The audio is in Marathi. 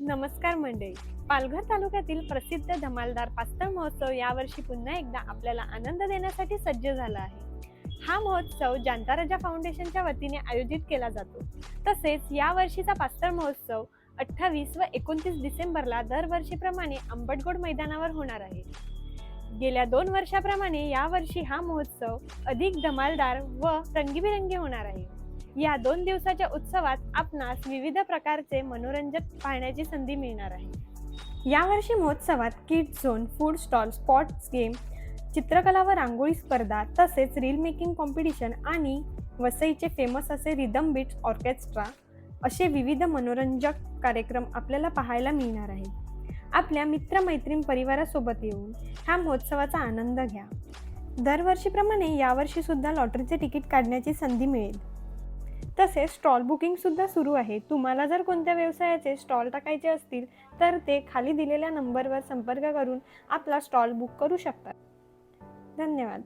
नमस्कार मंडळी. पालघर तालुक्यातील प्रसिद्ध धमालदार पास्तळ महोत्सव यावर्षी पुन्हा एकदा आपल्याला आनंद देण्यासाठी सज्ज झाला आहे. हा महोत्सव जानता रजा फाउंडेशनच्या वतीने आयोजित केला जातो. तसेच या वर्षीचा पास्तळ महोत्सव अठ्ठावीस व एकोणतीस डिसेंबरला दरवर्षीप्रमाणे आंबटगोड मैदानावर होणार आहे. गेल्या दोन वर्षाप्रमाणे यावर्षी हा महोत्सव अधिक धमालदार व रंगीबिरंगी होणार आहे. या दोन दिवसाच्या उत्सवात आपणास विविध प्रकारचे मनोरंजक पाहण्याची संधी मिळणार आहे. यावर्षी महोत्सवात kid zone food stall spots game चित्रकला व रांगोळी स्पर्धा तसेच रील मेकिंग कॉम्पिटिशन आणि वसईचे फेमस असे रिदम बीट्स ऑर्केस्ट्रा असे विविध मनोरंजक कार्यक्रम आपल्याला पाहायला मिळणार आहे. आपल्या मित्रमैत्रीण परिवारासोबत येऊन ह्या महोत्सवाचा आनंद घ्या. दरवर्षीप्रमाणे यावर्षी सुद्धा लॉटरीचे तिकीट काढण्याची संधी मिळेल. तसेच स्टॉल बुकिंगसुद्धा सुरू आहे. तुम्हाला जर कोणत्या व्यवसायाचे स्टॉल टाकायचे असतील तर ते खाली दिलेल्या नंबरवर संपर्क करून आपला स्टॉल बुक करू शकतात धन्यवाद.